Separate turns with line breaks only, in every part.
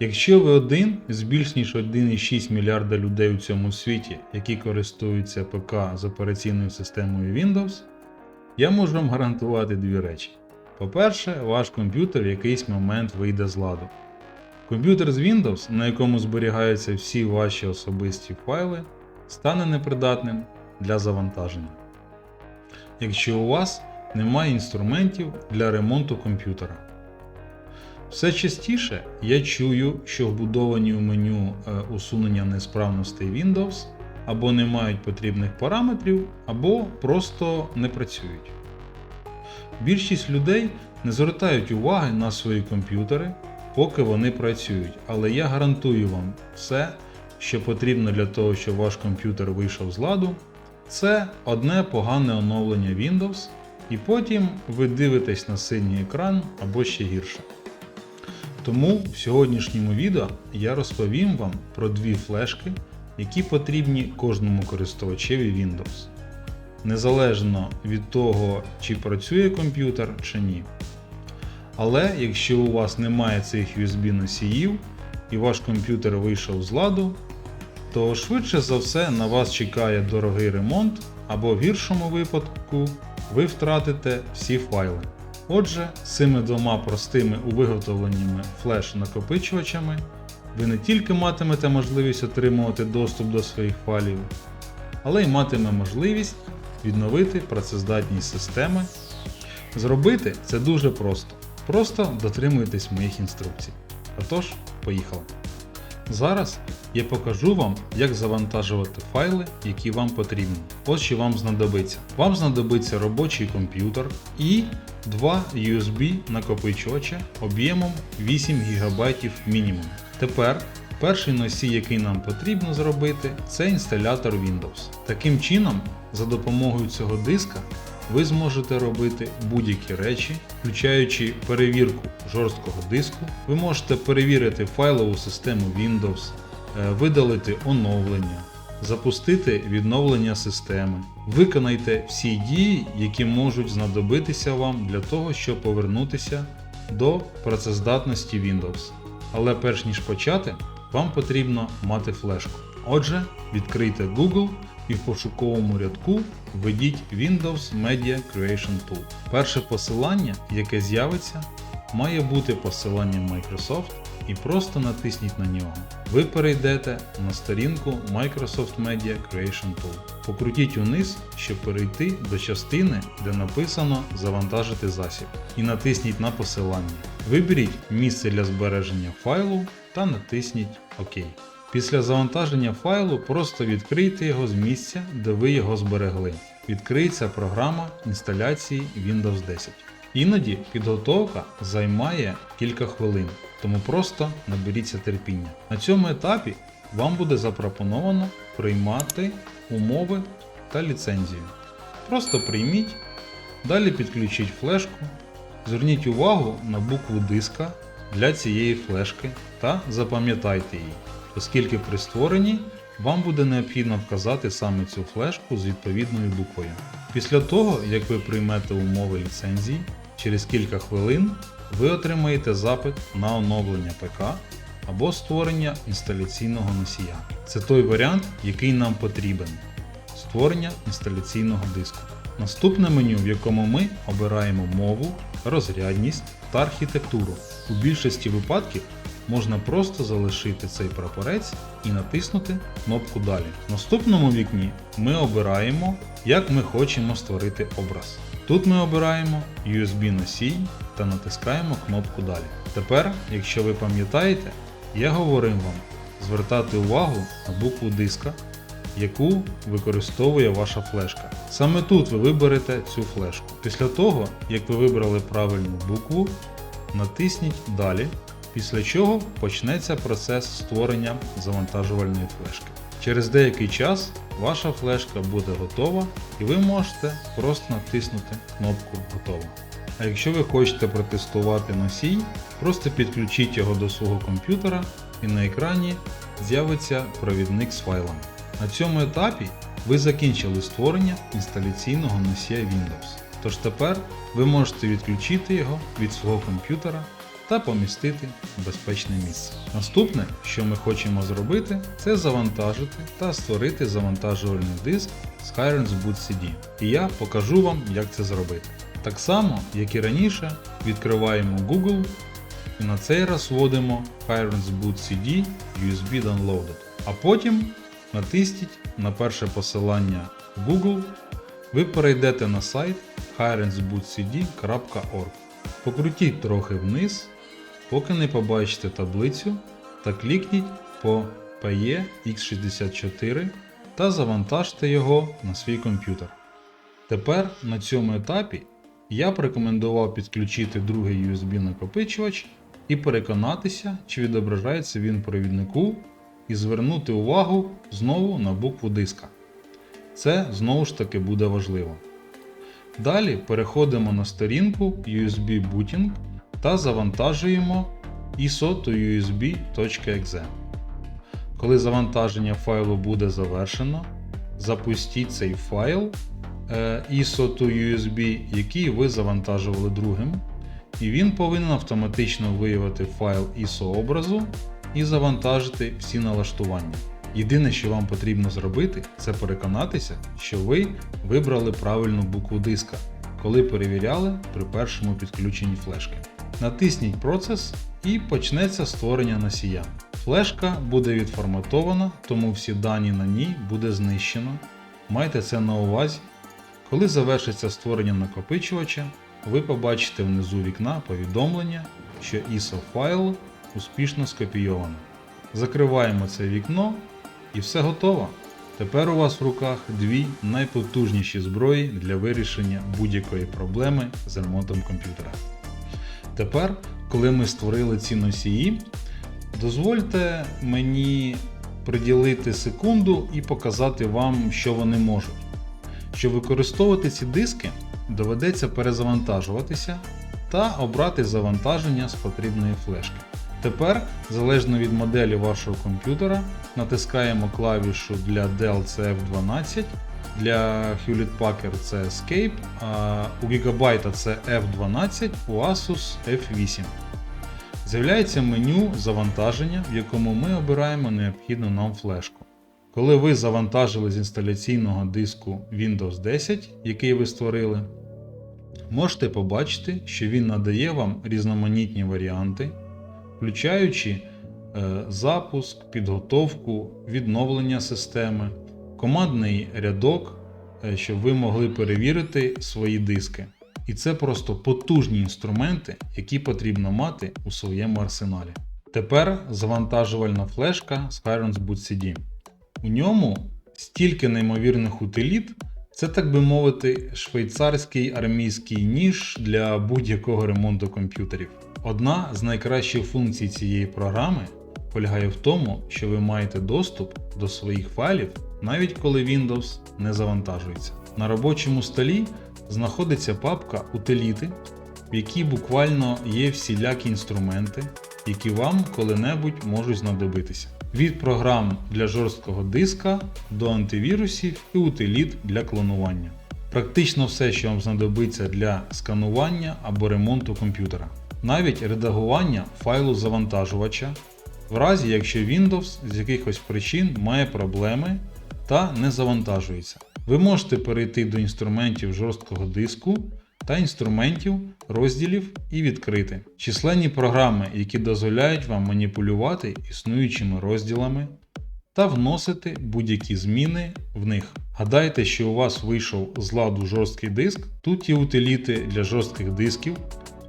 Якщо ви один з більш ніж 1,6 мільярда людей у цьому світі, які користуються ПК з операційною системою Windows, я можу вам гарантувати дві речі. По-перше, ваш комп'ютер в якийсь момент вийде з ладу. Комп'ютер з Windows, на якому зберігаються всі ваші особисті файли, стане непридатним для завантаження. Якщо у вас немає інструментів для ремонту комп'ютера. Все частіше я чую, що вбудовані у меню е, усунення несправностей Windows або не мають потрібних параметрів, або просто не працюють. Більшість людей не звертають уваги на свої комп'ютери, поки вони працюють, але я гарантую вам все, що потрібно для того, щоб ваш комп'ютер вийшов з ладу, це одне погане оновлення Windows, і потім ви дивитесь на синій екран або ще гірше. Тому в сьогоднішньому відео я розповім вам про дві флешки, які потрібні кожному користувачеві Windows. Незалежно від того, чи працює комп'ютер чи ні. Але якщо у вас немає цих USB носіїв і ваш комп'ютер вийшов з ладу, то швидше за все на вас чекає дорогий ремонт, або в гіршому випадку ви втратите всі файли. Отже, цими двома простими у виготовленнями флеш-накопичувачами ви не тільки матимете можливість отримувати доступ до своїх файлів, але й матиме можливість відновити працездатність системи. Зробити це дуже просто. Просто дотримуйтесь моїх інструкцій. Отож, поїхали. Зараз я покажу вам, як завантажувати файли, які вам потрібні. Ось що вам знадобиться. Вам знадобиться робочий комп'ютер і два USB накопичувача об'ємом 8 ГБ мінімум. Тепер перший носій, який нам потрібно зробити, це інсталятор Windows. Таким чином, за допомогою цього диска ви зможете робити будь-які речі, включаючи перевірку жорсткого диску. Ви можете перевірити файлову систему Windows, е, видалити оновлення, запустити відновлення системи. Виконайте всі дії, які можуть знадобитися вам для того, щоб повернутися до працездатності Windows. Але перш ніж почати, вам потрібно мати флешку. Отже, відкрийте Google і в пошуковому рядку введіть Windows Media Creation Tool. Перше посилання, яке з'явиться, має бути посиланням Microsoft і просто натисніть на нього. Ви перейдете на сторінку Microsoft Media Creation Tool. Покрутіть униз, щоб перейти до частини, де написано Завантажити засіб, і натисніть на посилання. Виберіть місце для збереження файлу та натисніть ОК. Після завантаження файлу просто відкрийте його з місця, де ви його зберегли. Відкриється програма інсталяції Windows 10. Іноді підготовка займає кілька хвилин, тому просто наберіться терпіння. На цьому етапі вам буде запропоновано приймати умови та ліцензію. Просто прийміть, далі підключіть флешку, зверніть увагу на букву диска для цієї флешки та запам'ятайте її оскільки при створенні вам буде необхідно вказати саме цю флешку з відповідною буквою. Після того, як ви приймете умови ліцензії, через кілька хвилин ви отримаєте запит на оновлення ПК або створення інсталяційного носія. Це той варіант, який нам потрібен створення інсталяційного диску. Наступне меню, в якому ми обираємо мову, розрядність та архітектуру. У більшості випадків можна просто залишити цей прапорець і натиснути кнопку Далі. В наступному вікні ми обираємо, як ми хочемо створити образ. Тут ми обираємо USB носій та натискаємо кнопку Далі. Тепер, якщо ви пам'ятаєте, я говорив вам звертати увагу на букву диска, яку використовує ваша флешка. Саме тут ви виберете цю флешку. Після того, як ви вибрали правильну букву, натисніть Далі після чого почнеться процес створення завантажувальної флешки. Через деякий час ваша флешка буде готова і ви можете просто натиснути кнопку Готово. А якщо ви хочете протестувати носій, просто підключіть його до свого комп'ютера і на екрані з'явиться провідник з файлами. На цьому етапі ви закінчили створення інсталяційного носія Windows. Тож тепер ви можете відключити його від свого комп'ютера та помістити в безпечне місце. Наступне, що ми хочемо зробити, це завантажити та створити завантажувальний диск з Hirons Boot CD. І я покажу вам, як це зробити. Так само, як і раніше, відкриваємо Google і на цей раз вводимо Hirons Boot CD USB Downloaded. А потім натисніть на перше посилання Google, ви перейдете на сайт hironsbootcd.org. Покрутіть трохи вниз, поки не побачите таблицю та клікніть по PE X64 та завантажте його на свій комп'ютер. Тепер на цьому етапі я б рекомендував підключити другий USB накопичувач і переконатися, чи відображається він провіднику, і звернути увагу знову на букву диска. Це знову ж таки буде важливо. Далі переходимо на сторінку USB Booting та завантажуємо ISO to USB.exe. Коли завантаження файлу буде завершено, запустіть цей файл е, ISO to USB, який ви завантажували другим, і він повинен автоматично виявити файл ISO образу і завантажити всі налаштування. Єдине, що вам потрібно зробити, це переконатися, що ви вибрали правильну букву диска, коли перевіряли при першому підключенні флешки. Натисніть процес і почнеться створення носія. Флешка буде відформатована, тому всі дані на ній буде знищено. Майте це на увазі. Коли завершиться створення накопичувача, ви побачите внизу вікна повідомлення, що ISO файл успішно скопійовано. Закриваємо це вікно і все готово. Тепер у вас в руках дві найпотужніші зброї для вирішення будь-якої проблеми з ремонтом комп'ютера. Тепер, коли ми створили ці носії, дозвольте мені приділити секунду і показати вам, що вони можуть. Щоб використовувати ці диски, доведеться перезавантажуватися та обрати завантаження з потрібної флешки. Тепер, залежно від моделі вашого комп'ютера, натискаємо клавішу для Dell CF12, для Hewlett Packard це Escape, а у Gigabyte це F12, у Asus F8. З'являється меню завантаження, в якому ми обираємо необхідну нам флешку. Коли ви завантажили з інсталяційного диску Windows 10, який ви створили, можете побачити, що він надає вам різноманітні варіанти, включаючи е, запуск, підготовку, відновлення системи, командний рядок, е, щоб ви могли перевірити свої диски. І це просто потужні інструменти, які потрібно мати у своєму арсеналі. Тепер завантажувальна флешка з Hirons Boot CD. У ньому стільки неймовірних утиліт, це, так би мовити, швейцарський армійський ніж для будь-якого ремонту комп'ютерів. Одна з найкращих функцій цієї програми полягає в тому, що ви маєте доступ до своїх файлів, навіть коли Windows не завантажується. На робочому столі знаходиться папка Утиліти, в якій буквально є всілякі інструменти, які вам коли-небудь можуть знадобитися. Від програм для жорсткого диска до антивірусів і утиліт для клонування. Практично все, що вам знадобиться для сканування або ремонту комп'ютера. Навіть редагування файлу завантажувача, в разі якщо Windows з якихось причин має проблеми та не завантажується. Ви можете перейти до інструментів жорсткого диску та інструментів, розділів і відкрити численні програми, які дозволяють вам маніпулювати існуючими розділами та вносити будь-які зміни в них. Гадайте, що у вас вийшов з ладу жорсткий диск, тут є утиліти для жорстких дисків.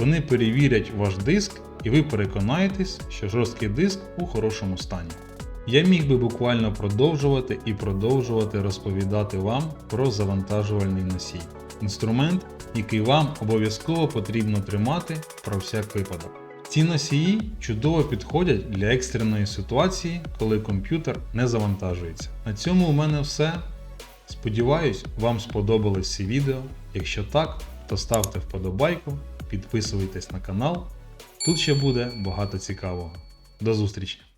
Вони перевірять ваш диск і ви переконаєтесь, що жорсткий диск у хорошому стані. Я міг би буквально продовжувати і продовжувати розповідати вам про завантажувальний носій. Інструмент, який вам обов'язково потрібно тримати про всяк випадок. Ці носії чудово підходять для екстреної ситуації, коли комп'ютер не завантажується. На цьому у мене все. Сподіваюсь, вам сподобалось це відео. Якщо так, то ставте вподобайку, підписуйтесь на канал. Тут ще буде багато цікавого. До зустрічі!